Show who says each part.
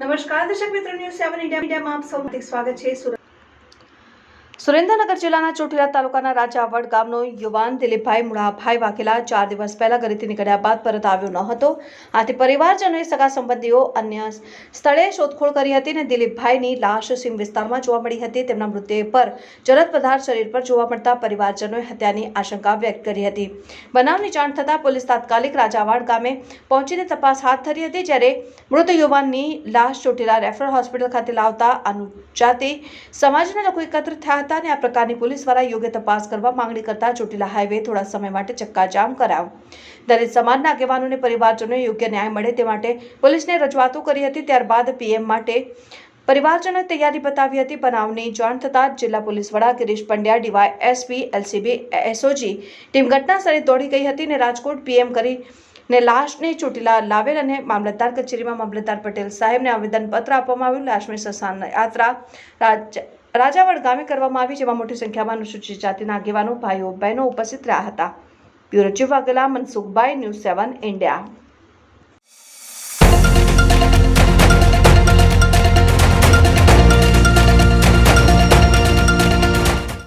Speaker 1: નમસ્કાર દર્શક મિત્રો ન્યૂઝ સેવન ઇન્ડિયા મીડિયામાં આપ સૌનું સ્વાગત છે. સુરત સુરેન્દ્રનગર જિલ્લાના ચોટીલા તાલુકાના રાજાવડ ગામનો યુવાન દિલીપભાઈ મુળાભાઈ વાઘેલા ચાર દિવસ પહેલા ઘરેથી નીકળ્યા બાદ પરત આવ્યો ન હતો. આથી પરિવારજનોએ સગા સંબંધીઓ અન્ય સ્થળે શોધખોળ કરી હતી અને દિલીપભાઈની લાશ સીમ વિસ્તારમાં જોવા મળી હતી. તેમના મૃતદેહ પર જરદ પદાર્થ શરીર પર જોવા મળતા પરિવારજનોએ હત્યાની આશંકા વ્યક્ત કરી હતી. બનાવની જાણ થતાં પોલીસ તાત્કાલિક રાજાવાડ ગામે પહોંચીને તપાસ હાથ ધરી હતી, જ્યારે મૃત યુવાનની લાશ ચોટીલા રેફરલ હોસ્પિટલ ખાતે લાવતા અનુજાતિ સમાજના લોકો એકત્ર થયા અને આ પ્રકારની પોલીસ દ્વારા યોગ્ય તપાસ કરવા માંગણી કરતા ચોટીલા હાઈવે થોડા સમય માટે ચક્કાજામ કરાવ. દલિત સમાજના આગેવાનોને પરિવારજનોને યોગ્ય ન્યાય મળે તે માટે પોલીસને રજૂઆતો કરી હતી. ત્યારબાદ પીએમ માટે પરિવારજનોએ તૈયારી બતાવી હતી. બનાવની જાણ થતાં જિલ્લા પોલીસ વડા Girish Pandya DY SP LCB, SOG team ઘટના સ્થળે દોડી ગઈ હતી અને રાજકોટ પીએમ કરી ને લાશને ચોટીલા લાવેલ અને મામલતદાર કચેરીમાં મામલતદાર પટેલ સાહેબને આવેદનપત્ર આપવામાં આવ્યું. લાશની સસાન યાત્રા રાજ રાજાવડ ગામે કરવામાં આવી જેમાં મોટી સંખ્યામાં અનુસૂચિત જાતિના આગેવાનો, ભાઈઓ, બહેનો ઉપસ્થિત રહ્યા હતા. Bureau chief Vaghela Mansukhbhai, news seven, India.